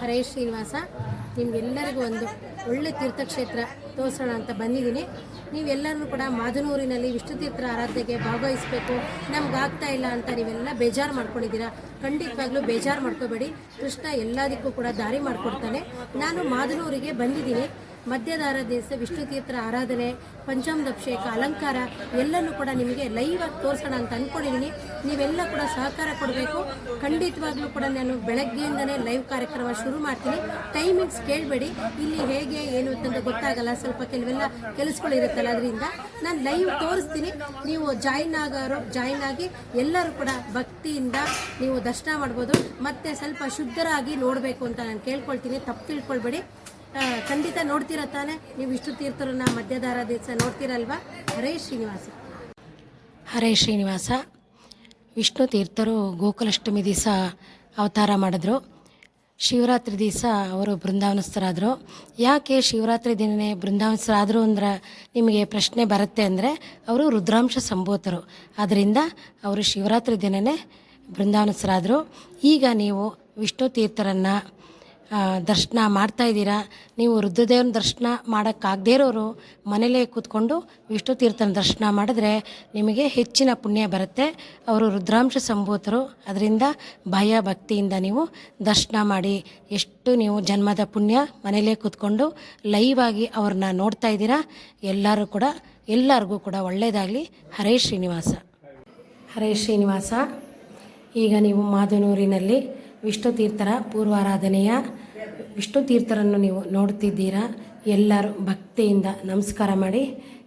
ಹರೇ ಶ್ರೀನಿವಾಸ, ನಿಮಗೆಲ್ಲರಿಗೂ ಒಂದು ಒಳ್ಳೆ ತೀರ್ಥಕ್ಷೇತ್ರ ತೋರಿಸೋಣ ಅಂತ ಬಂದಿದ್ದೀನಿ. ನೀವೆಲ್ಲರೂ ಕೂಡ ಮಾದನೂರಿನಲ್ಲಿ ವಿಷ್ಣು ತೀರ್ಥರ ಆರಾಧನೆಗೆ ಭಾಗವಹಿಸಬೇಕು. ನಮ್ಗೆ ಆಗ್ತಾ ಇಲ್ಲ ಅಂತ ನೀವೆಲ್ಲ ಬೇಜಾರು ಮಾಡ್ಕೊಂಡಿದ್ದೀರಾ? ಖಂಡಿತವಾಗ್ಲೂ ಬೇಜಾರು ಮಾಡ್ಕೋಬೇಡಿ. ಕೃಷ್ಣ ಎಲ್ಲದಕ್ಕೂ ಕೂಡ ದಾರಿ ಮಾಡಿಕೊಡ್ತಾನೆ. ನಾನು ಮಾದನೂರಿಗೆ ಬಂದಿದ್ದೀನಿ. ಮಧ್ಯದಾರ ದಿವಸ ವಿಷ್ಣು ತೀರ್ಥರ ಆರಾಧನೆ ಪಂಚಾಮೃತ ಅಭಿಷೇಕ ಅಲಂಕಾರ, ಎಲ್ಲನೂ ಕೂಡ ನಿಮಗೆ ಲೈವ್ ಆಗಿ ತೋರಿಸೋಣ ಅಂತ ಅಂದ್ಕೊಂಡಿದ್ದೀನಿ ನೀವೆಲ್ಲ ಕೂಡ ಸಹಕಾರ ಕೊಡಬೇಕು. ಖಂಡಿತವಾಗ್ಲೂ ಕೂಡ ನಾನು ಬೆಳಗ್ಗೆಯಿಂದನೇ ಲೈವ್ ಕಾರ್ಯಕ್ರಮ ಶುರು ಮಾಡ್ತೀನಿ. ಟೈಮಿಂಗ್ಸ್ ಕೇಳಬೇಡಿ. ಇಲ್ಲಿ ಹೇಗೆ, ಏನು ಅಂತ ಗೊತ್ತಾಗಲ್ಲ. ಸ್ವಲ್ಪ ಕೆಲವೆಲ್ಲ ಕೆಲಸಗಳಿರುತ್ತಲ್ಲ, ಅದರಿಂದ ನಾನು ಲೈವ್ ತೋರಿಸ್ತೀನಿ. ನೀವು ಜಾಯಿನ್ ಆಗೋರು ಜಾಯಿನ್ ಆಗಿ ಎಲ್ಲರೂ ಕೂಡ ಭಕ್ತಿಯಿಂದ ನೀವು ದರ್ಶನ ಮಾಡ್ಬೋದು. ಮತ್ತೆ ಸ್ವಲ್ಪ ಶುದ್ಧರಾಗಿ ನೋಡಬೇಕು ಅಂತ ನಾನು ಕೇಳ್ಕೊಳ್ತೀನಿ. ತಪ್ಪು ತಿಳ್ಕೊಳ್ಬೇಡಿ. ಖಂಡಿತ ನೋಡ್ತೀರ ತಾನೆ? ನೀವು ವಿಷ್ಣು ತೀರ್ಥರನ್ನ ಮಧ್ಯದಾರ ದಿವಸ ನೋಡ್ತೀರಲ್ವಾ? ಹರೇ ಶ್ರೀನಿವಾಸ. ಹರೇ ಶ್ರೀನಿವಾಸ. ವಿಷ್ಣು ತೀರ್ಥರು ಗೋಕುಲಾಷ್ಟಮಿ ದಿವಸ ಅವತಾರ ಮಾಡಿದ್ರು. ಶಿವರಾತ್ರಿ ದಿವಸ ಅವರು ಬೃಂದಾವನಸ್ಥರಾದರು. ಯಾಕೆ ಶಿವರಾತ್ರಿ ದಿನವೇ ಬೃಂದಾವನಸ್ಥರಾದರು ಅಂದ್ರೆ ನಿಮಗೆ ಪ್ರಶ್ನೆ ಬರುತ್ತೆ ಅಂದರೆ ಅವರು ರುದ್ರಾಂಶ ಸಂಭೂತರು. ಅದರಿಂದ ಅವರು ಶಿವರಾತ್ರಿ ದಿನವೇ ಬೃಂದಾವನಸ್ಥರಾದರು. ಈಗ ನೀವು ವಿಷ್ಣು ತೀರ್ಥರನ್ನು ದರ್ಶನ ಮಾಡ್ತಾ ಇದ್ದೀರಾ? ನೀವು ರುದ್ರದೇವನ ದರ್ಶನ ಮಾಡೋಕ್ಕಾಗದೇ ಇರೋರು ಮನೇಲೇ ಕೂತ್ಕೊಂಡು ವಿಷ್ಣು ತೀರ್ಥನ ದರ್ಶನ ಮಾಡಿದ್ರೆ ನಿಮಗೆ ಹೆಚ್ಚಿನ ಪುಣ್ಯ ಬರುತ್ತೆ. ಅವರು ರುದ್ರಾಂಶ ಸಂಭೂತರು. ಅದರಿಂದ ಭಯ ಭಕ್ತಿಯಿಂದ ನೀವು ದರ್ಶನ ಮಾಡಿ. ಎಷ್ಟು ನೀವು ಜನ್ಮದ ಪುಣ್ಯ ಮನೇಲೇ ಕೂತ್ಕೊಂಡು ಲೈವ್ ಆಗಿ ಅವ್ರನ್ನ ನೋಡ್ತಾ ಇದ್ದೀರಾ? ಎಲ್ಲರೂ ಕೂಡ, ಎಲ್ಲರಿಗೂ ಕೂಡ ಒಳ್ಳೆಯದಾಗಲಿ ಹರೇ ಶ್ರೀನಿವಾಸ. ಹರೇ ಶ್ರೀನಿವಾಸ. ಈಗ ನೀವು ಮಾದನೂರಿನಲ್ಲಿ ವಿಷ್ಣು ತೀರ್ಥರ ಪೂರ್ವಾರಾಧನೆಯ ವಿಷ್ಣು ತೀರ್ಥರನ್ನು ನೀವು ನೋಡ್ತಿದ್ದೀರಾ? ಎಲ್ಲರೂ ಭಕ್ತಿಯಿಂದ ನಮಸ್ಕಾರ ಮಾಡಿ.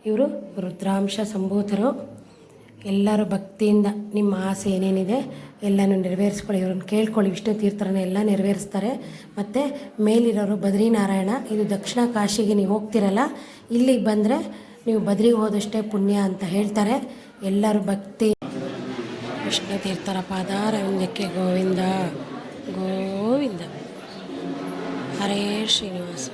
ಇವರು ರುದ್ರಾಂಶ ಸಂಭೂತರು. ಎಲ್ಲರೂ ಭಕ್ತಿಯಿಂದ ನಿಮ್ಮ ಆಸೆ ಏನೇನಿದೆ ಎಲ್ಲನೂ ನೆರವೇರಿಸ್ಕೊಳ್ಳಿ. ಇವ್ರನ್ನ ಕೇಳ್ಕೊಳ್ಳಿ. ವಿಷ್ಣು ತೀರ್ಥರನ್ನ ಎಲ್ಲ ನೆರವೇರಿಸ್ತಾರೆ. ಮತ್ತು ಮೇಲಿರೋರು ಬದ್ರಿನಾರಾಯಣ, ಇದು ದಕ್ಷಿಣ ಕಾಶಿಗೆ ನೀವು ಹೋಗ್ತಿರಲ್ಲ, ಇಲ್ಲಿಗೆ ಬಂದರೆ ನೀವು ಬದ್ರಿಗೆ ಹೋದಷ್ಟೇ ಪುಣ್ಯ ಅಂತ ಹೇಳ್ತಾರೆ. ಎಲ್ಲರೂ ಭಕ್ತಿ. ವಿಷ್ಣು ತೀರ್ಥರ ಪಾದಾರವಿಂದಕ್ಕೆ ಗೋವಿಂದ. ಗೋವಿಂದ ಹರೇ ಶ್ರೀನಿವಾಸ